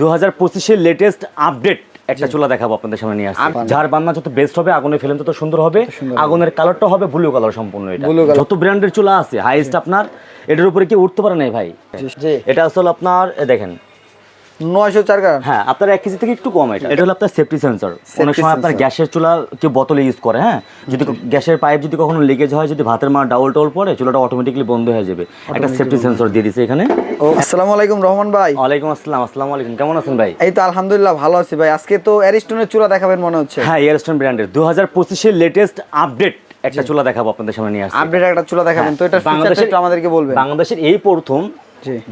দু হাজার পঁচিশের লেটেস্ট আপডেট একটা চুলা দেখাবো আপনাদের সামনে নিয়ে আসছি। যার বান্না যত বেস্ট হবে আগুনের ফিল্ম তত সুন্দর হবে আগুনের কালারটা হবে ব্লু কালার সম্পূর্ণ এটা। যত ব্র্যান্ডের চুলা আছে হাইস্ট আপনার এটার উপরে কি উঠতে পারে নাই ভাই? এটা আসলে আপনার দেখেন নয়শো চার কারণ হ্যাঁ আপনার এক কেজি থেকে একটু কম এটা। এটা হলো আপনার সেফটি সেন্সর অনেক সময় আপনার গ্যাসের চুলা কেউ বোতলে ইউজ করে হ্যাঁ? যদি গ্যাসের পাইপ যদি কখনো লিকেজ হয় যদি ভাতের মা ডাউল টাউল পড়ে চুলাটা অটোমেটিকলি বন্ধ হয়ে যাবে। একটা সেফটি সেন্সর দিয়ে এখানে। আসসালামু আলাইকুম রহমান ভাই। ওয়ালাইকুম আসসালাম আসসালামু আলাইকুম। কেমন আছেন ভাই? এই তো আলহামদুলিল্লাহ ভালো আছি ভাই। আজকে তো অ্যারিস্টনের চূড়া দেখাবেন মনে হচ্ছে। হ্যাঁ এয়ারস্টোন ব্র্যান্ডের দু হাজার পঁচিশের লেটেস্ট আপডেট একটা চুলা দেখাবো আপনাদের সামনে নিয়ে আসছি। আপডেট একটা চুলা দেখাবেন। তো এটা ফিচারটা একটু আমাদেরকে বলবেন। বাংলাদেশের এই প্রথম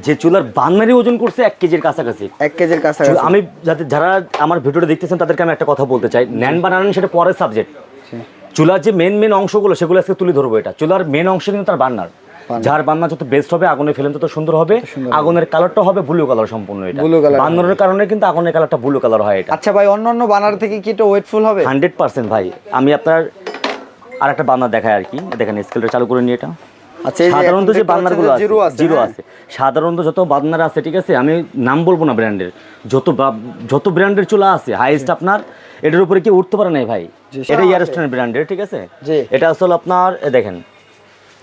যে চুলার বান্নারি ওজন করছে এক কেজির কাছাকাছি। এক কেজির কাছাকাছি। আমি যাতে যারা আমার ভিডিওটা দেখতেছেন তাদেরকে আমি একটা কথা বলতে চাই। ন্যান বানান সেটা পরের সাবজেক্ট চুলার যে মেন মেন অংশগুলো সেগুলো আজকে তুলে ধরবো এটা। চুলার মেন অংশ কিন্তু তার বান্নার যার বান্না যত বেস্ট হবে আগুনে ফেলেন তত সুন্দর হবে। আগুনের কালারটা হবে ব্লু কালার সম্পূর্ণ এটা। Blue colour বান্নারের কারণে কিন্তু আগুনের কালারটা ব্লু কালার হয় এটা। আচ্ছা ভাই অন্য অন্য বানার থেকে কি এটা ওয়েটফুল হবে? হান্ড্রেড পার্সেন্ট ভাই। আমি আপনার আর একটা বান্না দেখাই আর কি। দেখেন স্কেলটা চালু করে নিয়ে এটা। আচ্ছা সাধারণত যে বান্নারগুলো আছে জিরো আছে জিরো? আছে। সাধারণত যত বান্নার আছে ঠিক আছে আমি নাম বলব না ব্র্যান্ডের যত যত ব্র্যান্ডের চুলা আছে হাইস্ট আপনার এটার উপরে কি উঠতে পারে ভাই। এটা। ইয়ারস্টোনের ব্র্যান্ডের ঠিক আছে? এটা আসলে আপনার দেখেন।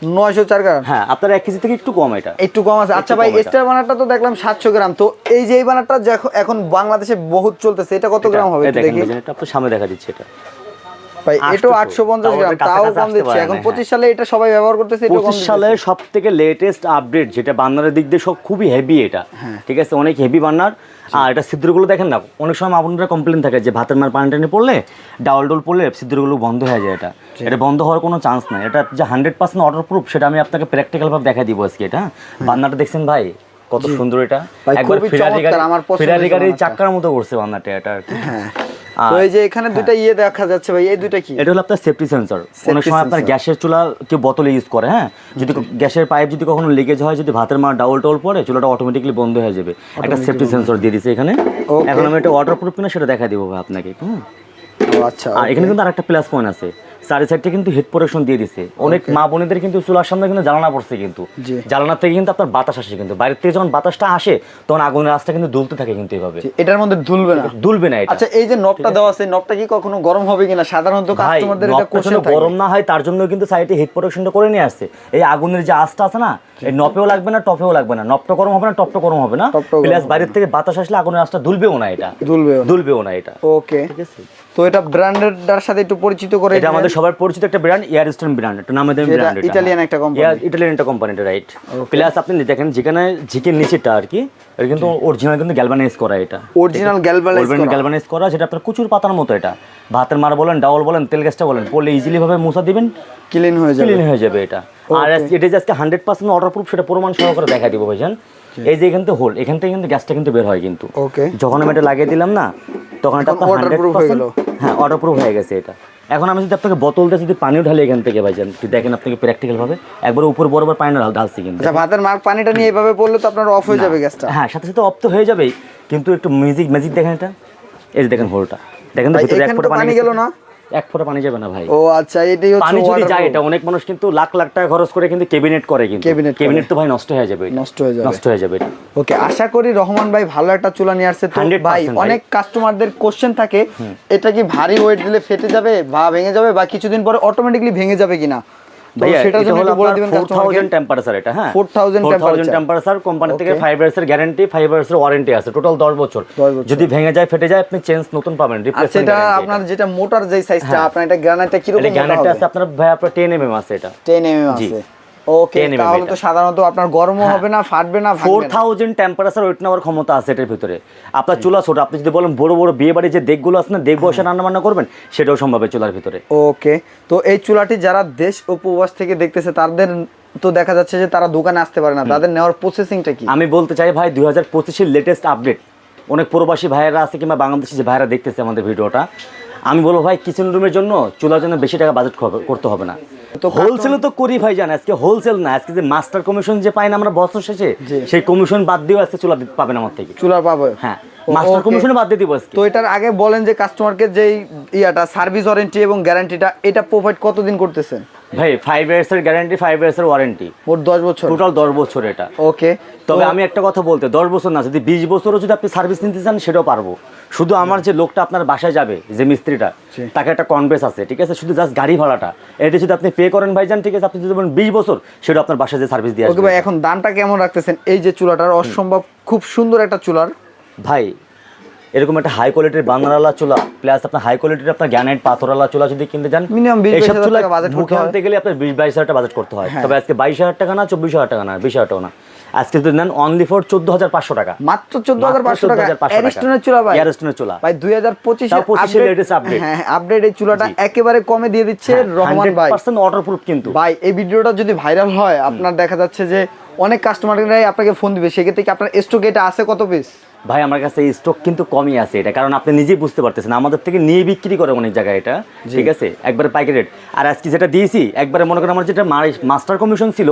নয়শো চার কারণ হ্যাঁ আপনার এক কেজি থেকে একটু কম এটা। একটু কম আছে। আচ্ছা ভাই স্টার বানারটা তো দেখলাম সাতশো গ্রাম। তো এই যে এই বানারটা এখন বাংলাদেশে বহুত চলতেছে এটা কত গ্রাম হবে দেখেন এটা আপনার সামনে দেখা দিচ্ছে এটা। ভাই এটাও 800 আটশো পঞ্চাশ গ্রাম তাও কম দিচ্ছে। এখন না, পঁচিশ সালে এটা সবাই ব্যবহার করতেছে এটা কম পঁচিশ সালে সব থেকে লেটেস্ট আপডেট যেটা বান্নারের দিক দিয়ে সব খুবই হেভি এটা। হ্যাঁ। ঠিক আছে? অনেক হেভি বান্নার। আর এটা সিদ্ধগুলো দেখেন না অনেক সময় আপনারা কমপ্লেন থাকে যে ভাতের মার পানি টানি পড়লে ডাউল ডোল পড়লে সিদ্ধগুলো বন্ধ হয়ে যায় এটা। এটা বন্ধ হওয়ার কোনো চান্স নাই। এটা যে হান্ড্রেড পার্সেন্ট অর্ডার প্রুফ সেটা আমি আপনাকে প্র্যাকটিক্যাল ভাবে দেখা দিব আজকে এটা। বান্নাটা দেখছেন ভাই? কত সুন্দর এটা। একবার ফেরারি আমার পছন্দ গাড়ির। চাক্কার মতো করছে বান্নাটা এটা আর কি। হ্যাঁ। তো এই যে এখানে দুইটা ইয়ে দেখা যাচ্ছে ভাই এই দুইটা কি? এটা হলো আপনার সেফটি সেন্সর অনেক সময় আপনার গ্যাসের চুলা কেউ বোতলে ইউজ করে হ্যাঁ? যদি গ্যাসের পাইপ যদি কখনো লিকেজ হয় যদি ভাতের মা ডাউল টাউল পড়ে চুলাটা অটোমেটিকলি বন্ধ হয়ে যাবে। একটা সেফটি সেন্সর দিয়ে দিছে এখানে। এখন আমি এটা ওয়াটার প্রুফ কিনা সেটা দেখা দিব ভাই আপনাকে হ্যাঁ আচ্ছা আর এখানে কিন্তু আরেকটা প্লাস পয়েন্ট আছে। চারি সাইডটা কিন্তু হিট প্রোটেকশন দিয়ে দিছে। অনেক মা বোনেদের কিন্তু চুলার সামনে কিন্তু জ্বালানা পড়ছে কিন্তু। জ্বালানা থেকে কিন্তু আপনার বাতাস আসে কিন্তু। বাইরের থেকে যখন বাতাসটা আসে তখন আগুনের রাস্তা কিন্তু দুলতে থাকে কিন্তু এভাবে। এটার মধ্যে দুলবে না। দুলবে না আচ্ছা এই যে নবটা দেওয়া আছে নবটা কি কখনো গরম হবে কিনা? সাধারণত কাস্টমারদের এটা কোশ্চেন গরম না হয় তার জন্য কিন্তু সাইডে হিট প্রোটেকশনটা করে নিয়ে আসছে। এই আগুনের যে আঁচটা আছে না এই নপেও লাগবে না টপেও লাগবে না। নবটা গরম হবে না টপটা গরম হবে না। প্লাস বাইরের থেকে বাতাস আসলে আগুনের আঁচটা দুলবেও না এটা। দুলবে দুলবেও না এটা। ওকে ঠিক আছে? তো এটা ব্র্যান্ডের সাথে একটু পরিচিত করে এটা আমাদের সবার পরিচিত একটা ব্র্যান্ড এয়ার স্টোন ব্র্যান্ড একটা নামে দেন ব্র্যান্ড এটা Italian একটা company। ইটালিয়ান একটা কোম্পানি এটা রাইট প্লাস আপনি দেখেন যেখানে ঝিকের নিচেটা আর কি এটা কিন্তু অরিজিনাল কিন্তু গ্যালভানাইজ করা এটা। অরিজিনাল গ্যালভানাইজ করা। গ্যালভানাইজ করা যেটা আপনার কুচুর পাতার মতো এটা। ভাতের মার বলেন ডাউল বলেন তেল গ্যাসটা বলেন পড়লে ইজিলি ভাবে মুছা দিবেন ক্লিন হয়ে যাবে। ক্লিন হয়ে যাবে এটা। আর এটা যে আজকে হান্ড্রেড পার্সেন্ট অর্ডার প্রুফ সেটা প্রমাণ সহকারে দেখা দিব ভাইজান। এই যে এখান থেকে হোল এখান থেকে কিন্তু গ্যাসটা কিন্তু বের হয় কিন্তু। ওকে যখন আমি এটা লাগিয়ে দিলাম না তখন এটা এখন waterproof হয়ে অর্ডার প্রুফ হয়ে গেছে এটা। এখন আমি যদি আপনাকে বোতল দিয়ে যদি পানিও ঢালি এখান থেকে ভাইজান একটু দেখেন আপনাকে প্র্যাকটিক্যাল ভাবে। একবার উপর বরাবর পানি ঢাল- ঢালছি কিন্তু। আচ্ছা ভাতের মার পানিটা নিয়ে এইভাবে বললে তো আপনার অফ হয়ে যাবে গ্যাসটা। হ্যাঁ সাথে সাথে অফ তো হয়ে যাবেই কিন্তু একটু মিউজিক ম্যাজিক দেখেন এটা। এই যে দেখেন হোলটা দেখেন তো ভিতরে এক ফোঁটা পানি গেল না? এক ফোঁটা পানি যাবে না ভাই। ও আচ্ছা এটাই হচ্ছে পানি যদি যায় এটা অনেক মানুষ কিন্তু লাখ লাখ টাকা খরচ করে কিন্তু ক্যাবিনেট করে কিন্তু। ক্যাবিনেট ক্যাবিনেট তো ভাই নষ্ট হয়ে যাবে। এটা। নষ্ট হয়ে যাবে। নষ্ট হয়ে যাবে। এটা ওকে আশা করি রহমান ভাই ভালো একটা চুলা নিয়ে আসছে। তো ভাই। অনেক কাস্টমারদের কোশ্চেন থাকে এটা কি ভারী ওয়েট দিলে ফেটে যাবে বা ভেঙে যাবে বা কিছুদিন পরে অটোমেটিকলি ভেঙে যাবে কিনা? সেটার জন্য বলে আপনার দিবেন 4000 টেম্পারেচার এটা হ্যাঁ? 4000 টেম্পারেচার কোম্পানি থেকে Okay. 5 ইয়ার্স এর গ্যারান্টি 5 ইয়ার্স এর ওয়ারেন্টি আছে টোটাল 10 বছর। যদি ভেঙে যায় ফেটে যায় আপনি চেঞ্জ নতুন পাবেন রিপ্লেসমেন্ট সেটা আপনার যেটা মোটর যে সাইজটা আপনার এটা গ্রানাইটটা কীরকম এটা মোটা আছে আপনার ভাই আপনার 10 এমএম আছে এটা। 10 এমএম আছে। ওকে 10 তাহলে তো সাধারণত আপনার গরমও হবে না ফাটবে না ফোর ভাঙবে না থাউজেন্ড টেম্পারেচার ওয়েট নেওয়ার ক্ষমতা আছে এটার ভিতরে। আপনার চুলা ছোট আপনি যদি বলেন বড় বড় বিয়ে বাড়ি যে দেখগুলো আছে না দেখ বসে রান্না বান্না করবেন সেটাও সম্ভব চুলার ভিতরে। ওকে তো এই চুলাটি যারা দেশ ও প্রবাস থেকে দেখতেছে তাদের তো দেখা যাচ্ছে যে তারা দোকানে আসতে পারে না। তাদের নেওয়ার প্রসেসিংটা কি? আমি বলতে চাই ভাই দুই হাজার পঁচিশের লেটেস্ট আপডেট অনেক প্রবাসী ভাইয়েরা আছে কিংবা বাংলাদেশি যে ভাইয়েরা দেখতেছে আমাদের ভিডিওটা আমি বলব ভাই কিচেন রুমের জন্য চুলার জন্য বেশি টাকা বাজেট করতে হবে না। তো হোলসেলে তো করি ভাই জান আজকে হোলসেল না আজকে যে মাস্টার কমিশন যে পাই না আমরা বছর শেষে সেই কমিশন বাদ দিয়েও আজকে চুলা পাবেন আমার থেকে। চুলা পাবে। হ্যাঁ মাস্টার. কমিশনে বাদ দিয়ে দিব তো এটার আগে বলেন যে কাস্টমারকে যেই ইয়াটা সার্ভিস ওয়ারেন্টি এবং গ্যারান্টিটা এটা প্রোভাইড কতদিন করতেছেন? ভাই ফাইভ ইয়ার্স এর গ্যারান্টি ফাইভ ইয়ার্স এর ওয়ারেন্টি মোট দশ বছর। টোটাল দশ বছর এটা। ওকে তবে আমি একটা কথা বলতে দশ বছর না যদি বিশ বছরও যদি আপনি সার্ভিস নিতে চান সেটাও পারব। শুধু আমার যে লোকটা আপনার বাসায় যাবে যে মিস্ত্রিটা তাকে একটা কনভেস আছে ঠিক আছে? শুধু জাস্ট গাড়ি ভাড়াটা। এটা যদি আপনি পে করেন ভাইজান ঠিক আছে? আপনি যদি বলেন বিশ বছর সেটা আপনার বাসায় যে সার্ভিস দিয়ে আসবে। এখন দামটা কেমন রাখতেছেন? এই যে চুলাটার অসম্ভব খুব সুন্দর একটা চুলার। ভাই এরকম একটা হাই কোয়ালিটির বাংলাওয়ালা চুলা প্লাস আপনার হাই কোয়ালিটির আপনার গ্যানাইট পাথরওয়ালা চুলা যদি কিনতে 20 এইসব চুলা মুখে হয়। আনতে গেলে আপনার বিশ বাইশ হাজার টাকা বাজেট করতে হয় হ্যাঁ। তবে আজকে বাইশ হাজার টাকা না চব্বিশ হাজার টাকা না বিশ হাজার টাকা না আজকে যদি নেন অনলি ফর চোদ্দ হাজার পাঁচশো টাকা মাত্র চোদ্দ হাজার পাঁচশো টাকা 14,500 অ্যারিস্টনের চুলা ভাই অ্যারিস্টনের চুলা। ভাই দুই হাজার পঁচিশে তাও 25 এর latest update। হ্যাঁ আপডেট এই চুলাটা। একেবারে কমে দিয়ে দিচ্ছে রহমান ভাই পার্সেন্ট ওয়াটারপ্রুফ কিন্তু ভাই এই ভিডিওটা যদি ভাইরাল হয় আপনার দেখা যাচ্ছে যে অনেক কাস্টমাররাই আপনাকে ফোন দিবে সেক্ষেত্রে কি আপনার স্টক এটা আছে কত পিস ভাই আমার কাছে স্টক কিন্তু কমই আছে এটা কারণ আপনি নিজেই বুঝতে পারতেছেন আমাদের থেকে নিয়ে বিক্রি করে অনেক জায়গায় এটা ঠিক আছে? একবারে পাইকারি রেট আর আজকে যেটা দিয়েছি একবারে মনে করেন আমার যেটা মাস্টার কমিশন ছিল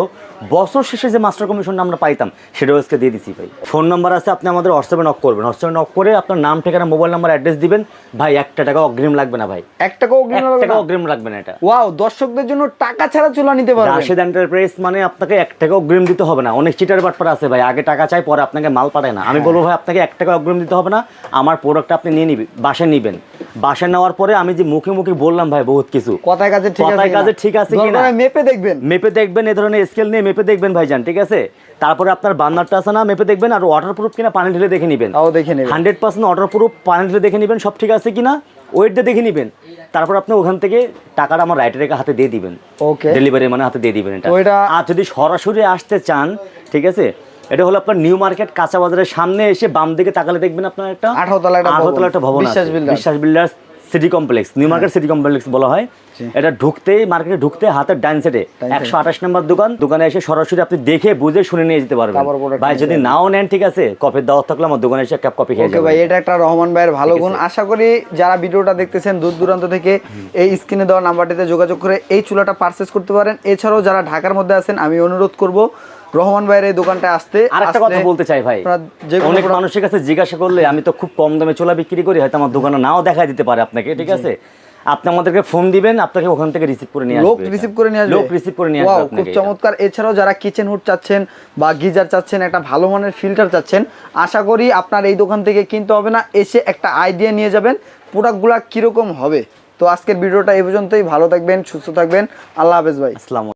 বছর শেষে যে মাস্টার কমিশনটা আমরা পাইতাম সেটাও আজকে দিয়ে দিচ্ছি ভাই। ফোন নাম্বার আছে আপনি আমাদের হোয়াটসঅ্যাপে নক করবেন। হোয়াটসঅ্যাপে নক করে আপনার নাম ঠিকানা মোবাইল নাম্বার অ্যাড্রেস দিবেন। ভাই একটা টাকা অগ্রিম লাগবে না ভাই। এক টাকা অগ্রিম লাগবে না? অগ্রিম লাগবে না এটা। ওয়াও দর্শকদের জন্য টাকা ছাড়া চুলা নিতে পারবেন। রাশেদ এন্টারপ্রাইজ মানে আপনাকে এক টাকা অগ্রিম দিতে হবে না। অনেক চিটার বাটপার আছে ভাই আগে টাকা চাই পরে আপনাকে মাল পাঠায় না। আমি হ্যাঁ। বলব ভাই আপনাকে এক টাকা অগ্রিম দিতে হবে না আমার প্রোডাক্ট আপনি নিয়ে নিবেন বাসায় নিবেন। বাসায় নেওয়ার পরে আমি যে মুখে মুখে বললাম ভাই বহুত কিছু। কথায় কাজে ঠিক আছে কথায় কাজে ঠিক আছে কিনা? মেপে দেখবেন। মেপে দেখবেন এই ধরনের স্কেল নিয়ে মেপে দেখবেন ভাইজান ঠিক আছে? তারপরে আপনার বার্নারটা আছে না মেপে দেখবেন আর ওয়াটার প্রুফ কিনা পানি ঢেলে দেখে নেবেন। তাও দেখে নেবেন। হান্ড্রেড পার্সেন্ট ওয়াটার প্রুফ পানি ঢেলে দেখে নেবেন সব ঠিক আছে কিনা? ওয়েট দিয়ে দেখে নেবেন। তারপর আপনি ওখান থেকে টাকাটা আমার রাইটারের হাতে দিয়ে দিবেন। ওকে ডেলিভারি মানে হাতে দিয়ে দিবেন এটা- আর যদি সরাসরি আসতে চান ঠিক আছে? এটা হলো আপনার নিউ মার্কেট কাঁচা বাজারের সামনে এসে বাম দিকে তাকালে দেখবেন আপনার একটা আঠারো তলা একটা আঠারো ভবন। তলা একটা ভবন বিশ্বাস আছে। Biswas builders city complex New Market city complex বলা হয়। এটা ঢুকতে মার্কেটে ঢুকতে হাতের সাইডে side। একশো আঠাশ নম্বর দোকান। দোকানে এসে সরাসরি আপনি দেখে বুঝে শুনে নিয়ে যেতে পারবেন। ভাই যদি নাও নেন ঠিক আছে। কফির দাওয়াত থাকলে আমার দোকানে এসে কাপ কফি খেয়ে ভাই এটা একটা রহমান ভাইয়ের ভালো গুণ। আশা করি যারা ভিডিওটা দেখতেছেন দূর দূরান্ত থেকে এই স্ক্রিনে দেওয়া নাম্বারটিতে যোগাযোগ করে এই চুলাটা পারচেস করতে পারেন। এছাড়াও যারা ঢাকার মধ্যে আছেন আমি অনুরোধ করব রহমান ভাইয়ের এই দোকানটায় আসতে আর একটা কথা বলতে চাই ভাই। অনেক মানুষের কাছে জিজ্ঞাসা করলে আমি তো খুব কম দামে চোলা বিক্রি করি হয়তো আমার দোকানে নাও দেখা দিতে পারে আপনাকে। ঠিক আছে? আপনি আমাদেরকে ফোন দিবেন আপনাকে ওখান থেকে রিসিভ করে নিয়ে আসবে লোক রিসিভ করে নিয়ে আসবে। লোক রিসিভ করে নিয়ে আসবে খুব চমৎকার। এছাড়াও যারা কিচেন হুড চাচ্ছেন বা গিজার চাচ্ছেন একটা ভালো মানের ফিল্টার চাচ্ছেন আশা করি আপনার এই দোকান থেকে কিনতে হবে না এসে একটা আইডিয়া নিয়ে যাবেন প্রোডাক্টগুলো কীরকম হবে। তো আজকের ভিডিওটা এই পর্যন্তই ভালো থাকবেন সুস্থ থাকবেন আল্লাহ হাফেজ ভাই। আসসালামু